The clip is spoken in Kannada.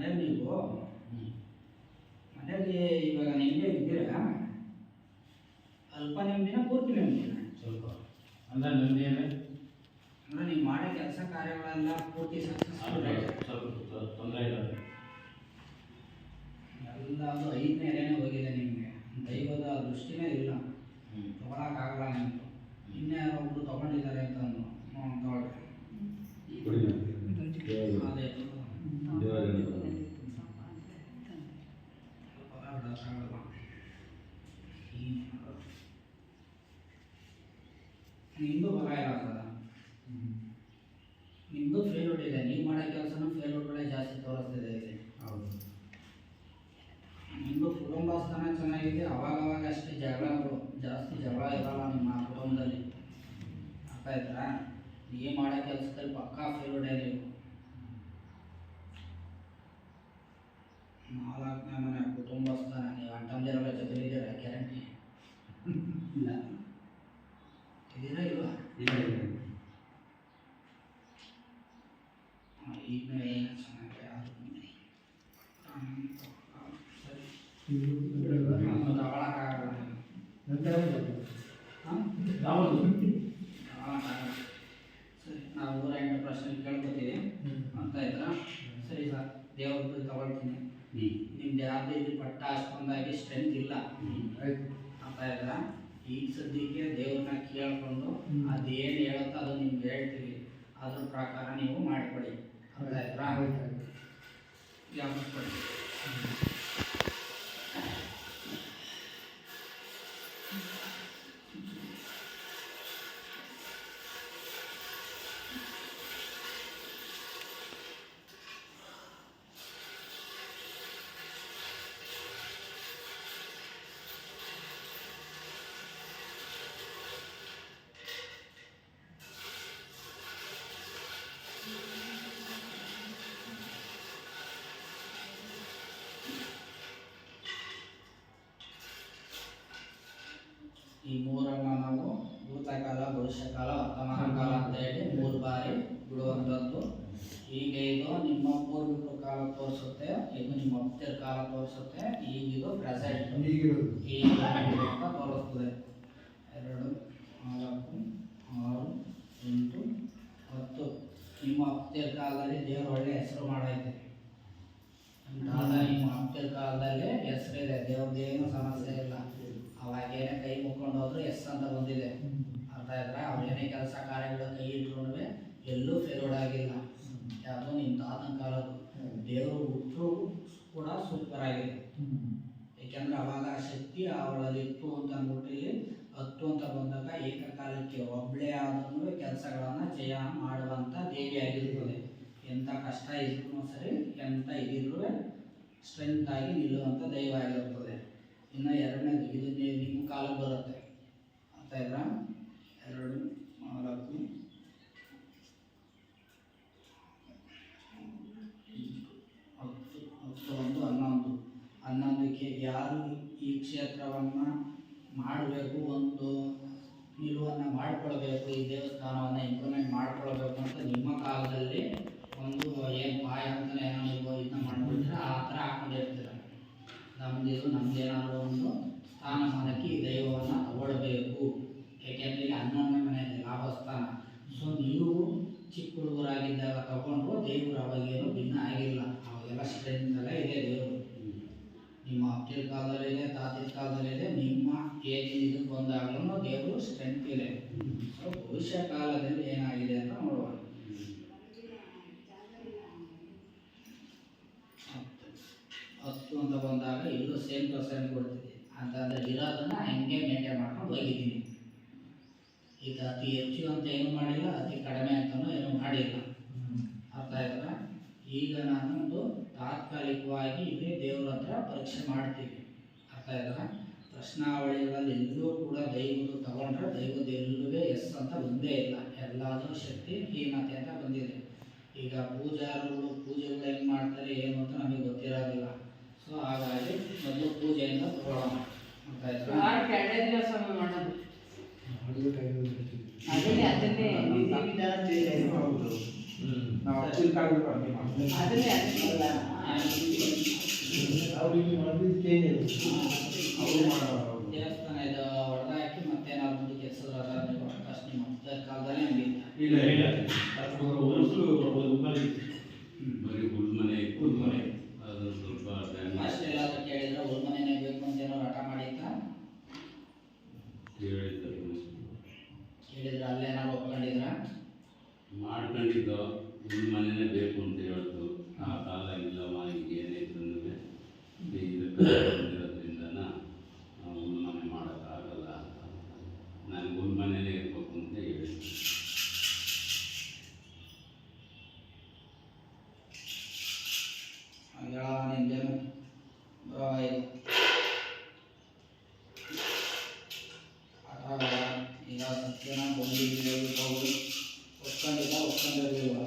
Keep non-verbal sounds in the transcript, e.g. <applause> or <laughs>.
ಮನೇಲಿ ನೀವು ಮನೇಲಿ ಇವಾಗ ನೆಮ್ಮದಿ ಇದ್ದೀರಾ? ಅಲ್ಪ ನೆಮ್ಮದಿನ ಪೂರ್ತಿ ನೆಮ್ಮದಿನ. ಸ್ವಲ್ಪ. ಅಂದ್ರೆ ನೆಮ್ಮದಿ ಅಂದ್ರೆ ಅಂದ್ರೆ ನೀವು ಮಾಡೋ ಕೆಲಸ ಕಾರ್ಯಗಳೆಲ್ಲ ಪೂರ್ತಿ ಸಕ್ಸಸ್ಫುಲ್ ಸ್ವಲ್ಪ ತೊಂದರೆ ಇಲ್ಲ. ಎಲ್ಲದು ಐದನೇ ನಿಮ್ದು ಬರ ಇರೋಲ್ಲ ನಿಮ್ಮದು ಫೇಲ್ಯೂರ್ ಇದೆ. ನೀವು ಮಾಡೋ ಕೆಲಸನೂ ಫೇಲ್ಯೂರ್ಗಳೇ ಜಾಸ್ತಿ ತೋರಿಸ್ತಿದೆ ಇಲ್ಲಿ. ಹೌದು. ನಿಮ್ಮದು ಕುಟುಂಬ ಸ್ಥಾನ ಚೆನ್ನಾಗಿದೆ. ಅವಾಗವಾಗ ಅವಾಗ ಅಷ್ಟೇ ಜಗಳಗಳು ಜಾಸ್ತಿ ಜಗಳ ಇರೋಲ್ಲ ನಿಮ್ಮ ಕುಟುಂಬದಲ್ಲಿ. ಅರ್ಥ ಆಯ್ತಾ ನೀವು ಮಾಡೋ ಕೆಲಸದಲ್ಲಿ ಪಕ್ಕಾ ಫೇಲ್ಯೂರ್ ನೀವು ನಾಲ್ಕನೇ ಮನೆ ಕುಟುಂಬ ಸ್ಥಾನ ನೀವು ಜೊತೆ ಇದ್ದೀರಾ ಗ್ಯಾರಂಟಿ. <laughs> ಇಲ್ಲ. ಇದೀರಾ ಇಲ್ವಾ ಇಲ್ಲ ಇಲ್ಲ. ಈಗ ಏನು ಚೆನ್ನಾಗಿದೆ ಅದು ಹ್ಮ್, ಸರಿ ನಾವು ನೂರ ಎಂಟು ಪ್ರಶ್ನೆ ಕೇಳ್ಕೊತೀವಿ ಅಂತ ಆಯ್ತಾ ಸರಿ ಸರ್. ದೇವ್ರದ್ದು ತಗೊಳ್ತೀನಿ. ನಿಮ್ದು ಯಾವುದೇ ಇದು ಪಟ್ಟ ಅಷ್ಟೊಂದಾಗಿ ಸ್ಟ್ರೆಂತ್ ಇಲ್ಲ. ಅಂತ ಆಯ್ತಾ. ಈಗ ಸದ್ಯಕ್ಕೆ ದೇವ್ರನ್ನ ಕೇಳ್ಕೊಂಡು ಅದೇನು ಹೇಳುತ್ತೋ ಅದು ನಿಮ್ಗೆ ಹೇಳ್ತೀವಿ. ಅದ್ರ ಪ್ರಕಾರ ನೀವು ಮಾಡಿಕೊಡಿ. ಅರ್ಥ ಈ ಮೂರನ್ನ ನಾವು ಭೂತಕಾಲ ಭವಿಷ್ಯಕಾಲ ವರ್ತಮಾನ ಕಾಲ ಅಂತ ಹೇಳಿ ಮೂರು ಬಾರಿ ಬಿಡುವಂಥದ್ದು ಈಗ ಇದು ನಿಮ್ಮ ಪೂರ್ವಿಕರ ಕಾಲ ತೋರಿಸುತ್ತೆ ಇದು ನಿಮ್ಮ ಅಪ್ತಿರ ಕಾಲ ತೋರಿಸುತ್ತೆ ಈಗ ಇದು ಪ್ರೆಸೆಂಟ್ ಈಗಿರೋದು ಈಗ ಅಂತ ತೋರಿಸ್ತದೆ ಎರಡು ನಾಲ್ಕು ಆರು ಎಂಟು ಹತ್ತು ನಿಮ್ಮ ಅಪ್ತಿರ ಕಾಲದಲ್ಲಿ ದೇವರು ಒಳ್ಳೆ ಹೆಸರು ಎಸ್ ಅಂತ ಬಂದಿದೆ. ಅರ್ಥ ಆಯ್ತಾ ಅವ್ರೇನೇ ಕೆಲಸ ಕಾರ್ಯಗಳು ಕೈ ಇಟ್ರು ಎಲ್ಲೂ ಫೇಲೋಡ್ ಆಗಿಲ್ಲ. ಯಾವುದೋ ನಿಮ್ಮ ತಾತನ ಕಾಲದ್ದು. ದೇವರು ಹುಟ್ಟರು ಕೂಡ ಸೂಪರ್ ಆಗಿದೆ. ಯಾಕೆಂದ್ರೆ ಅವಾಗ ಶಕ್ತಿ ಅವಳಲ್ಲಿ ಇತ್ತು ಅಂತ ಅಂದ್ಬಿಟ್ಟು ಇಲ್ಲಿ ಹತ್ತು ಅಂತ ಬಂದಾಗ ಏಕಕಾಲಕ್ಕೆ ಒಬ್ಬಳೇ ಆದ್ರೂ ಕೆಲಸಗಳನ್ನು ಜಯ ಮಾಡುವಂಥ ದೇವಿ ಆಗಿರ್ತದೆ ಎಂಥ ಕಷ್ಟ ಇದ್ರೂ ಸರಿ ಎಂಥ ಇದ್ರು ಸ್ಟ್ರೆಂತ್ ಆಗಿ ನಿಲ್ಲುವಂಥ ದೈವ ಆಗಿರ್ತದೆ ಇನ್ನು ಎರಡನೇದು, ಇದು ನಿಮ್ಮ ಕಾಲಕ್ಕೆ ಬರುತ್ತೆ. ಇಲ್ಲ ಎರಡು ನಾಲ್ಕು. ಹತ್ತು ಹತ್ತು ಒಂದು ಹನ್ನೊಂದು. ಹನ್ನೊಂದಕ್ಕೆ ಯಾರು ಈ ಕ್ಷೇತ್ರವನ್ನು ಮಾಡಬೇಕು ಒಂದು ನಿಲುವನ್ನು ಮಾಡಿಕೊಳ್ಬೇಕು, ಈ ದೇವಸ್ಥಾನವನ್ನು ಇಂಪ್ರೂವ್ಮೆಂಟ್ ಮಾಡ್ಕೊಳ್ಬೇಕು ಅಂತ ನಿಮ್ಮ ಕಾಲದಲ್ಲಿ ಒಂದು ಏನು ಪಾಯ ಅಂತಲೇ ಏನೋ ಇದನ್ನ ಮಾಡ್ಬಿಟ್ರೆ ಆ ಥರ ಹಾಕೊಂಡಿರ್ತೀರ? ನಮ್ದು ಇದು ನಮ್ದು ಏನಾದರೂ ಒಂದು ಸ್ಥಾನಮಾನಕ್ಕೆ ಈ ದೈವವನ್ನು ತಗೊಳ್ಬೇಕು ಏಕೆಂದರೆ ಇಲ್ಲಿ ಹನ್ನೊಂದನೇ ಮನೆ ಇದೆ ಲಾಭಸ್ಥಾನ ಸೊ ನೀವು ಚಿಕ್ಕ ಹುಡುಗರಾಗಿದ್ದಾಗ ದೇವರು ಅವಾಗೇನು ಭಿನ್ನ ಆಗಿಲ್ಲ. ಅವಾಗೆಲ್ಲ ಸ್ಟ್ರೆಂತ್ ಎಲ್ಲ ಇದೆ ದೇವರು. ನಿಮ್ಮ ಅಪ್ತಿರ ಕಾಲದಲ್ಲಿದೆ ಕಾಲದಲ್ಲಿ ಇದೆ, ನಿಮ್ಮ ಏಜ್ ಇದಕ್ಕೆ ಬಂದಾಗಲೂ ದೇವರು ಸ್ಟ್ರೆಂತ್ ಇದೆ. ಭವಿಷ್ಯ ಕಾಲದಲ್ಲಿ ಏನಾಗಿದೆ ಅಂತ ನೋಡುವ. ಹತ್ತು ಅಂತ ಬಂದಾಗ ಇಲ್ಲೂ ಸೇಮ್ ಪರ್ಸೆಂಟ್ ಕೊಡ್ತಿದೆ. ಅಂತಂದ್ರೆ ಇರೋದನ್ನು ಹಂಗೆ ಮೇಂಟೈನ್ ಮಾಡ್ಕೊಂಡು ಹೋಗಿದ್ದೀನಿ. ಈಗ ಅತಿ ಹೆಚ್ಚು ಅಂತ ಏನು ಮಾಡಿಲ್ಲ, ಅತಿ ಕಡಿಮೆ ಅಂತಲೂ ಏನು ಮಾಡಿಲ್ಲ. ಈಗ ನಾನು ಒಂದು ತಾತ್ಕಾಲಿಕವಾಗಿ ಇದೇ ದೇವರ ಹತ್ರ ಪರೀಕ್ಷೆ ಮಾಡ್ತೀವಿ ಅರ್ಥ ಆಯ್ತಾ? ಪ್ರಶ್ನಾವಳಿಗಳಲ್ಲಿ ಎಲ್ಲೂ ಕೂಡ ದೈವದ್ದು ತಗೊಂಡ್ರೆ ದೈವದ ಎಲ್ಲೂ ಎಸ್ ಅಂತ ಒಂದೇ ಇಲ್ಲ. ಎಲ್ಲಾದರೂ ಶಕ್ತಿ ಹೀನತೆ ಅಂತ ಬಂದಿದೆ. ಈಗ ಪೂಜಾರುಗಳು ಪೂಜೆಗಳು ಹೆಂಗೆ ಮಾಡ್ತಾರೆ ಏನು ಅಂತ ನಮಗೆ ಗೊತ್ತಿರೋದಿಲ್ಲ. ಸೊ ಹಾಗಾಗಿ ಮೊದಲು ಪೂಜೆಯಿಂದ ತಗೊಳ್ಳೋಣ ಅಂತ ಆಯ್ತು? ಅದನ್ನೇ ನಾವು ತಹಸೀಲ್ ಕಾಗದ ಬಗ್ಗೆ ಮಾಡ್ತಾರೆ ಅದನ್ನೇ ಅದನ್ನೆಲ್ಲ ಅವ್ರಿಗೆ ಮಾಡಿದ್ದಕ್ಕೆ ಅವ್ರು ಮಾಡೋರು ದೇವಸ್ಥಾನ ಇದು ಹೊಡೆದಾಕಿ ಮತ್ತೇನಾದ್ರು ಮುಂದಕ್ಕೆ ಹೆಸರು ನೀವು ಫಸ್ಟ್ ನಿಮ್ಮ ಕಾಲದಲ್ಲಿ ಹಂಗೆ ಇಲ್ಲ. ಇಲ್ಲ. ಬರ್ಬೋದು ಮಾಡ್ಕೊಂಡಿದ್ದು ಹುಲ್ಮನೆನೇ ಬೇಕು ಅಂತ ಹೇಳ್ತು. ಆ ಕಾಲ ಇಲ್ಲಮ್ಮ ಈಗ ಅಂದರೆ ಇದಕ್ಕೆ ಬಂದಿರೋದ್ರಿಂದ ಮನೆ ಹುಲ್ಮನೆ ಮಾಡೋಕ್ಕಾಗಲ್ಲ ಅಂತ ನನಗೆ ಹುಲ್ಮನೆನೇ ಇರಬೇಕು ಅಂತ ಹೇಳಿ ಹೇಳ ನಿನ್ಗೇನು ಬಾಯ್ ಇದು ಹಠ ಈಗ ಸತ್ಯನ ಬಂದಿದ್ದೀವಿ ಹೋಗಿ ಒಪ್ಕೊಂಡಿಲ್ಲ ಒಪ್ಕೊಂಡಿರ್ಲಿಲ್ಲ